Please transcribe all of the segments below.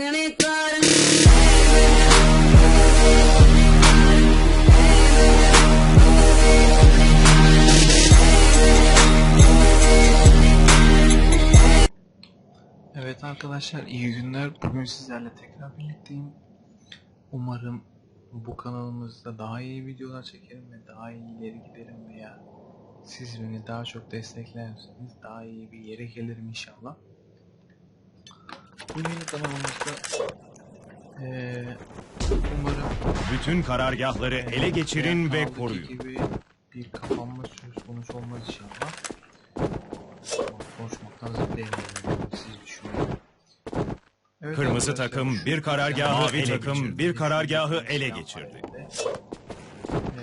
Evet arkadaşlar iyi günler. Bugün sizlerle tekrar birlikteyim. Umarım bu kanalımızda daha iyi videolar çekerim ve daha iyi ileri giderim veya siz beni daha çok desteklersiniz. Daha iyi bir yere gelirim inşallah. Bu yeni kanalımızda eee umarım Bütün karargahları ele geçirin ve koruyun. gibi bir kapanma söz konusu olmaz inşallah. Konuşmaktan zıplayamıyorum. Siz düşünün. Evet Kırmızı takım bir karargahı, mavi ele takım geçirdi. bir karargahı ele geçirdi.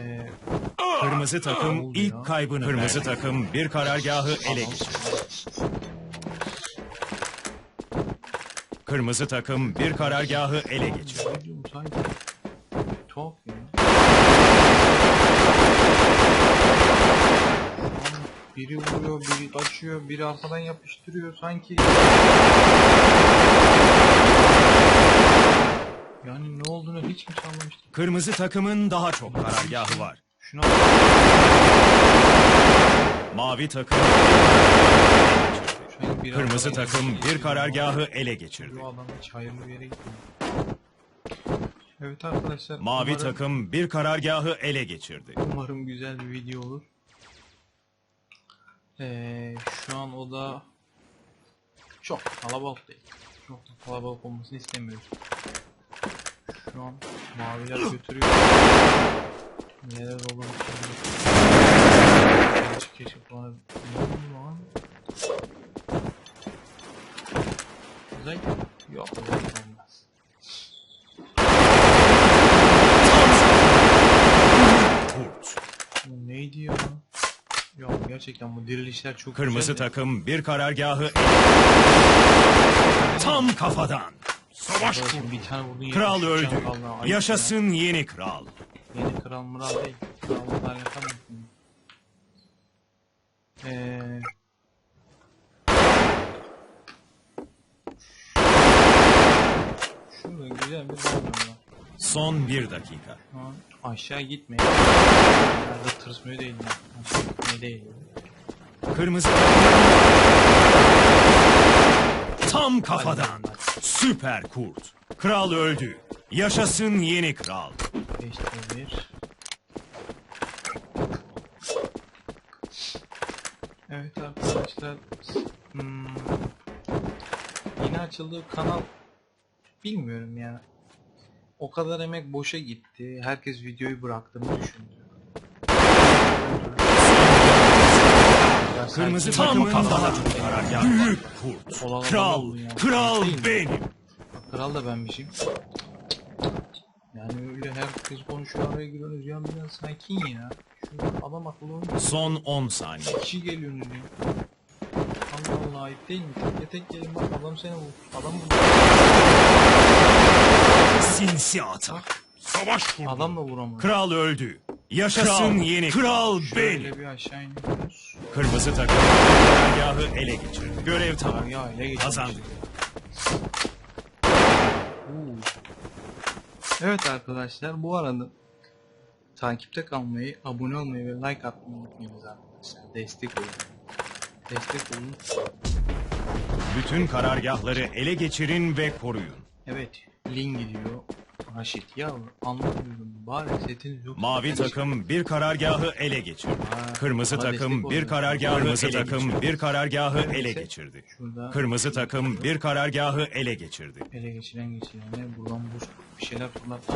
Ee, Kırmızı takım ilk kaybını Kırmızı takım bir karargahı ele geçirdi. Kırmızı takım bir karargahı ele ya. Biri vuruyor, biri kaçıyor, biri arkadan yapıştırıyor sanki. Yani ne olduğunu hiç kimse anlamıştı. Kırmızı takımın daha çok karargahı var. Şuna Mavi takım Kırmızı takım bir karargahı ele geçirdi. Bu adam hiç hayırlı bir yere gitmiyor. Evet arkadaşlar. Mavi umarım- takım bir karargahı ele geçirdi. Umarım güzel bir video olur. Ee, şu an o da çok kalabalık değil. Çok da kalabalık olmasını istemiyoruz. Şu an maviler götürüyor. Neler olur Keşke var. Ne oldu lan? Güzel. Yok güzel olmaz. Kurt. Bu neydi ya? Ya gerçekten bu dirilişler çok Kırmızı güzel de- takım bir karargahı tam kafadan. Savaş Arkadaşım bir tane vurdun Kral yetmiş öldü. can kaldı. Ayıp Yaşasın yeni kral. ya. Yeni kral mural değil. Krallıkla alakalı mı? Eee... Var. Son bir dakika. An aşağı gitmeyin. Nerede tırsmıyor değil mi? Gitmeyi değil. Kırmızı tam kafadan. Süper kurt. Kral öldü. Yaşasın yeni kral. Beşte bir. Evet arkadaşlar. Hmm, yeni açıldığı kanal bilmiyorum ya. O kadar emek boşa gitti. Herkes videoyu bıraktığını düşündü. Ya Kırmızı takımın. Büyük kurt. Olan Kral. ya. Kral Değil mi? benim. Kral da benmişim. Yani öyle herkes konuşuyor araya giriyorsunuz ya biraz sakin ya. Şu adam akıllı. Son 10 saniye. Kişi geliyorsunuz ya. Allah Allah ayıp değil mi? Tek tek gelin bak adam seni vur. Adam vur. Sinsi atak. Savaş kurdu. Adam da vuramıyor. Kral öldü. Yaşasın yeni kral benim. Şöyle bir aşağı iniyoruz. Kırmızı takım karargahı ele geçirdi. Görev tamam. Ya ele geçmiş. Kazandık. Oo. Evet arkadaşlar bu arada takipte kalmayı, abone olmayı ve like atmayı unutmayınız arkadaşlar. Destek olun. Destek olun. Bütün karargahları ele geçirin ve koruyun. Evet, Lin gidiyor. Raşit ya anlamıyorum. Bari setiniz yok. Mavi takım bir karargahı ele geçirdi. Ha, Kırmızı bana takım destek bir karargahı Kırmızı ele takım geçirdi. bir karargahı ele Neyse, geçirdi. Şurada Kırmızı takım bir karargahı ele geçirdi. ele geçiren geçirene buradan buz bir şeyler herkes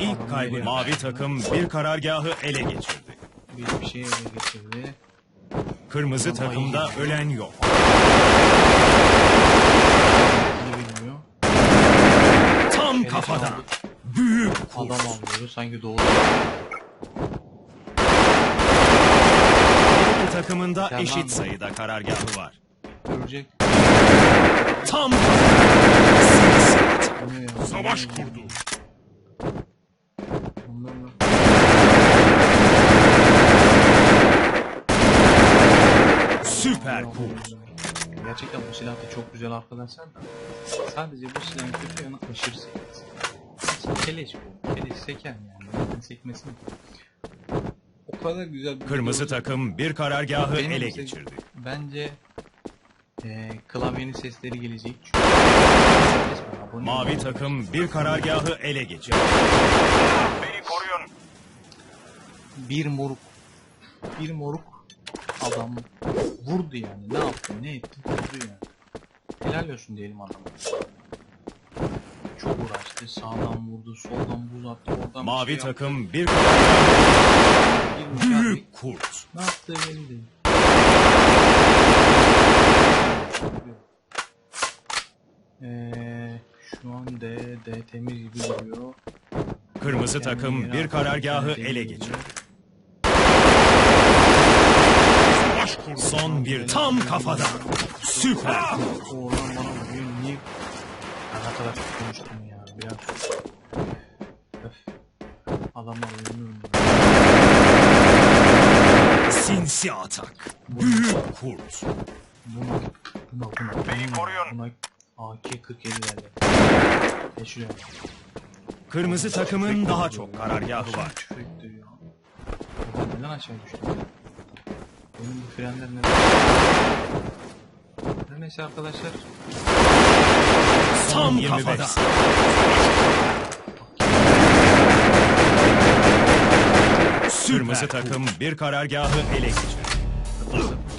İlk kaybı mavi takım bir karargahı ele geçirdi. bir, bir şey ele geçirdi. Kırmızı takımda ölen yok. Ne bilmiyor. Tam Ele kafadan. Büyük Adam kurt. alıyor sanki doğru. İki takımında Tamam. eşit sayıda karargahı var. Görecek. Tam? Savaş kurdu. Süper kurt. Gerçekten Gerçekten bu silah da çok güzel arkadaşlar da. Sadece bu silahın kötü yanı aşırı sekmesi. Keleş bu. Keleş seker yani. Zaten sekmesin. O kadar güzel bir Kırmızı takım bir karargahı Benim ele geçirdi. Bence eee klavyenin sesleri gelecek. Çünkü Mavi takım bir karargahı ele geçirdi. Beni koruyun. bir moruk bir moruk adam vurdu yani. Ne yaptı? Ne etti? Vurdu yani. Helal olsun diyelim adama. Çok uğraştı. Sağdan vurdu, soldan buz attı, oradan bir Mavi şey yaptı. takım bir Girmiş abi. büyük kurt. Ne yaptığı belli değil. Eee şu an D, D temiz gibi duruyor. Kırmızı takım bir karargahı ele geçirdi. Son bir tam kafadan. Süper. Oradan bana vuruyor. Niye? Ya ne kadar çok konuştum ya. Biraz. Öf. Adamlar oyunu Sinsi atak. Büyük kurt. Buna, buna, buna, Beni koruyun. buna AK-47 geldi. Ederim. Kırmızı takımın daha çok ya. karargahı var. tüfek duruyor. Ben neden aşağı düştüm? ya? Benim bu frenler neden? Her neyse arkadaşlar. Tam 25. kafadan. Kırmızı takım bir karargahı ele geçirdi.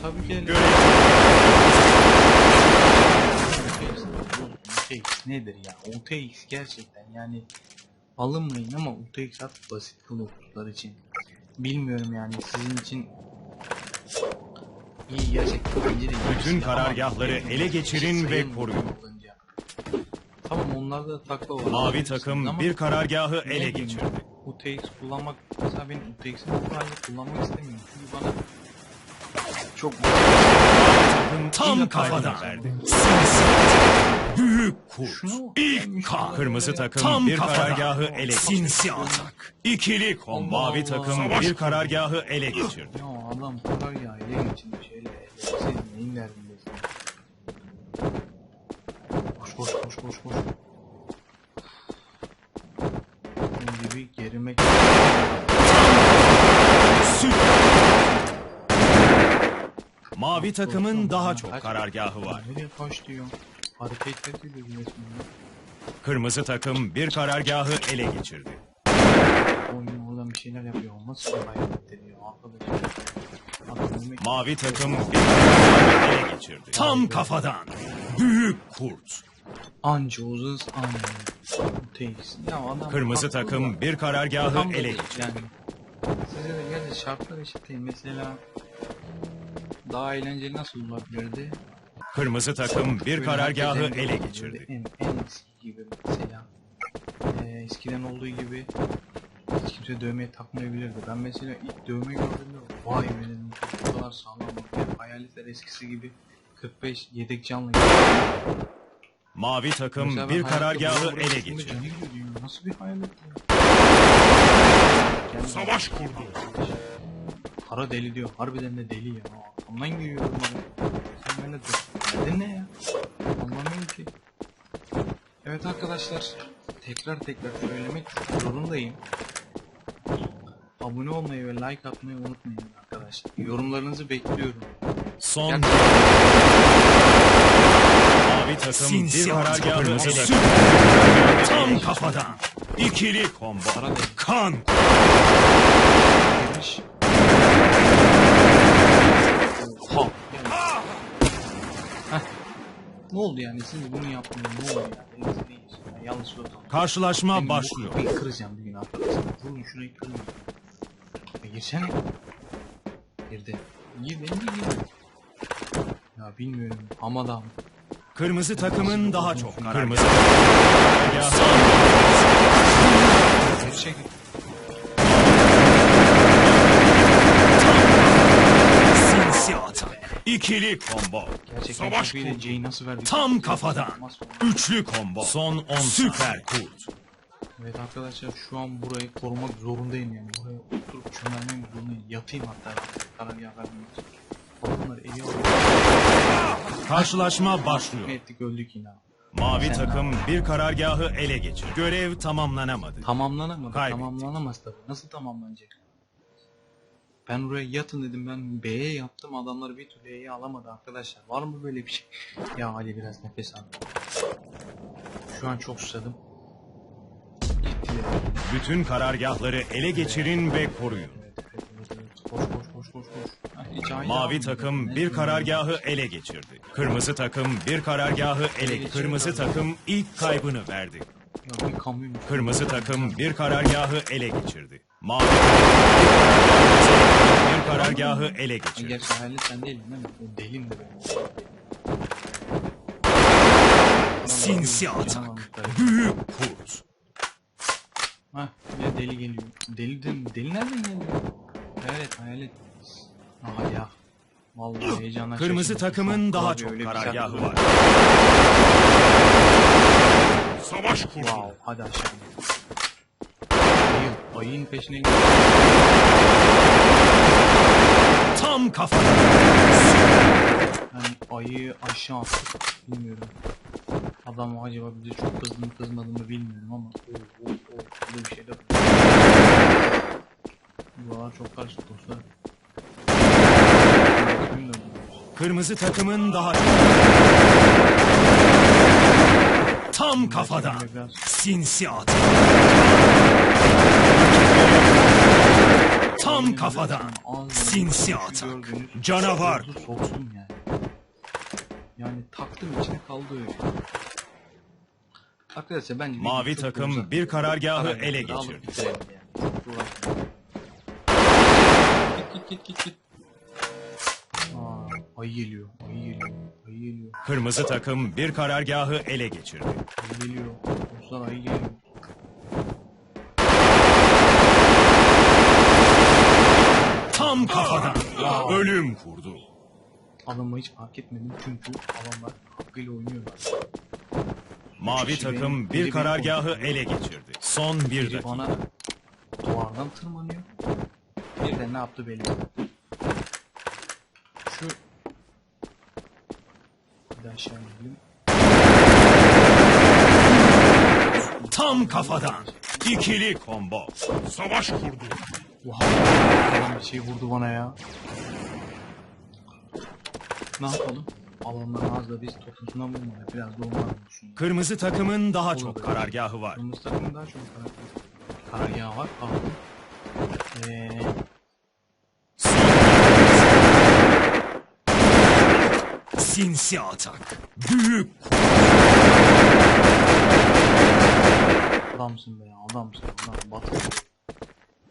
Tabii ki. Görev UTX nedir ya? UTX gerçekten yani alınmayın ama UTX at basit kılıyor için. Bilmiyorum yani sizin için iyi iyi bir Bütün karargahları ele geçirin ve koruyun. Tamam onlarda da takla var. Mavi takım bir karargahı ele geçirdi. UTX kullanmak mesela ben UTX'in bu halde kullanmak istemiyorum. Çünkü bana çok Takım tam kafadan verdi. Sinsi. Büyük kurt. İlk kan. Kırmızı takım Tam bir kafadan. karargahı ele geçirdi. Sinsi atak. İkili kom. Allah Mavi takım Savaş bir karargahı ele geçirdi. Ya adam kadar ya ile geçirmiş ele ele. Sen neyin derdindesin? Koş koş koş koş koş. Bunun gibi gerimek. Mavi takımın daha çok karargahı var. Nereye kaç diyor? Kırmızı takım bir karargahı ele geçirdi. Oyun oradan bir şeyler yapıyor. Adam yemek Mavi takım bir karargahı ele geçirdi. Tam kafadan. Büyük kurt. anca uzun anca. Teyiz. Ya adam Kırmızı haklı takım da- bir karargahı da ele değil geçirdi. yani. Size de gerçi şartlar eşit değil. Mesela daha eğlenceli nasıl olabilirdi? Kırmızı takım bir karargahı ele geçirdi. En, en eski gibi mesela. Ee, eskiden olduğu gibi hiç kimse dövmeye takmayabilirdi. Ben mesela ilk dövme gördüğümde vay be dedim bu kadar sağlam bak. Hayaletler eskisi gibi 45 yedek canlı. Mavi takım Mesela ben bir hayatta karargahı ele geçirdi. Nasıl bir hayalet ya? Kendi- Savaş kurdu. Kara deli diyor. Harbiden de deli ya. Ondan geliyor bunlara. Sen bana dur. Derdin ne ya? Anlamıyorum ki. Evet arkadaşlar. Tekrar tekrar söylemek zorundayım. Abone olmayı ve like atmayı unutmayın arkadaşlar. Yorumlarınızı bekliyorum. Son Yani- Mavi takım bir karargahı geçirdi. Tam kafadan. İkili deli. Kan. Girmiş. Oha. Yani. Heh. Ne oldu yani? Siz bunu yapmayın. Ne oldu ya? Elinize değil. Yani yanlış oldu. Karşılaşma Benim başlıyor. kapıyı kıracağım bir gün arkadaşlar. Vurun şurayı kırın. E girsene. Girdi. Gir beni de gir. Ya bilmiyorum. Ama da Kırmızı takımın daha çok kırmızı karargahı geri çekil. İkili combo. Gerçekten Savaş da kurdu. C'yi nasıl verdik? Tam kafadan. Üçlü combo. Son 10 süper kurt. Evet arkadaşlar şu an burayı korumak zorundayım yani. Buraya oturup çömelmek zorundayım. Yatayım hatta. Karargah için. Adamlar eli. Karşılaşma başlıyor. Ettik öldük yine. Mavi Sen takım bir karargahı ele geçir. Görev tamamlanamadı. Tamamlanamadı. Kaybettik. Tamamlanamaz tabii. Nasıl tamamlanacak? Ben oraya yatın dedim ben B'ye yaptım adamlar bir türlü E'yi alamadı arkadaşlar. Var mı böyle bir şey? Ya Ali biraz nefes al. Şu an çok susadım. Bütün karargahları ele geçirin ve koruyun. Koş koş koş koş koş. Mavi takım bir karargahı ele geçirdi. Kırmızı takım bir karargahı ele. Kırmızı takım ilk kaybını verdi. Kırmızı takım bir karargahı ele geçirdi. Mavi karargahı ele Ay, geçirdi. Gerçi hayalet sen değildin değil mi? O delim de ben. Sinsi atak. Büyük kurt. Hah ya deli geliyor. Deli, deli, deli nereden geliyor? Hayalet hayalet. Aha ya. Vallahi heyecanla Kırmızı şaşırdım. takımın daha Abi çok öyle bir karargahı var. Savaş kurdu. Wow hadi aşağı. Ayı, ayının peşine gidiyor. Tam kafadan. Yani attık. Bilmiyorum. Adam acaba bize çok kızdı mı kızmadı mı bilmiyorum ama. Oo, oo, oo. Böyle bir şey de. Buralar çok karışık dostlar. Bilmiyorum. Kırmızı takımın daha. Tam kafadan. Biraz Sinsi atak. Tam kafadan. Sinsi gördüğünüz Canavar. Soksun yani. Yani taktım içine kaldı öyle. Arkadaşlar bence Mavi çok takım uzadı. bir karargahı Karargahı ele geçirdi. yani. Git git git git git. Aa, ayı geliyor, ayı geliyor, ayı geliyor, Kırmızı takım bir karargahı ele geçirdi. ayı geliyor. Dostlar ayı geliyor. Tam kafadan. Ölüm kurdu. Adamı hiç fark etmedim çünkü adamlar hakkıyla oynuyorlar. Mavi kişi benim- takım biri bir karargahı ele geçirdi. Son bir Biri dakika. bana duvardan tırmanıyor. Bir de ne yaptı belli. Şu bir de aşağı inelim. Tam kafadan. İkili combo. Savaş kurdu. Oha. Adam bir şey vurdu bana ya. Ne yapalım? Alanların ağzıyla biz toplusuna vurmadık. Biraz da onlar. Kırmızı takımın daha Olur çok karargahı var. Kırmızı takımın daha çok karargahı karargahı var. Pardon. Eee... Sinsi atak. Büyük Adamsın be ya, adamsın. Adam batı.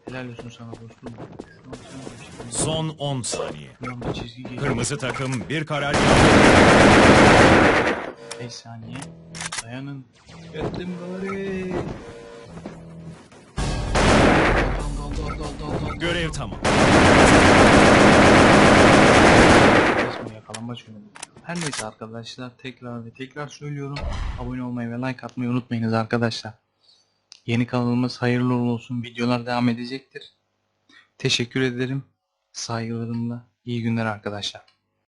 Helal olsun sana dostum. Son 10 saniye. Çizgi. Kırmızı takım bir karargahı 5 saniye. Dayanın. Ettim bari. Dal dal dal dal dal dal. görev tamam. Resmen yakalanmaç oynadım. Her neyse arkadaşlar tekrar ve tekrar söylüyorum. Abone olmayı ve like atmayı unutmayınız arkadaşlar. Yeni kanalımız hayırlı olsun. Videolar devam edecektir. Teşekkür ederim. Saygılarımla. İyi günler arkadaşlar.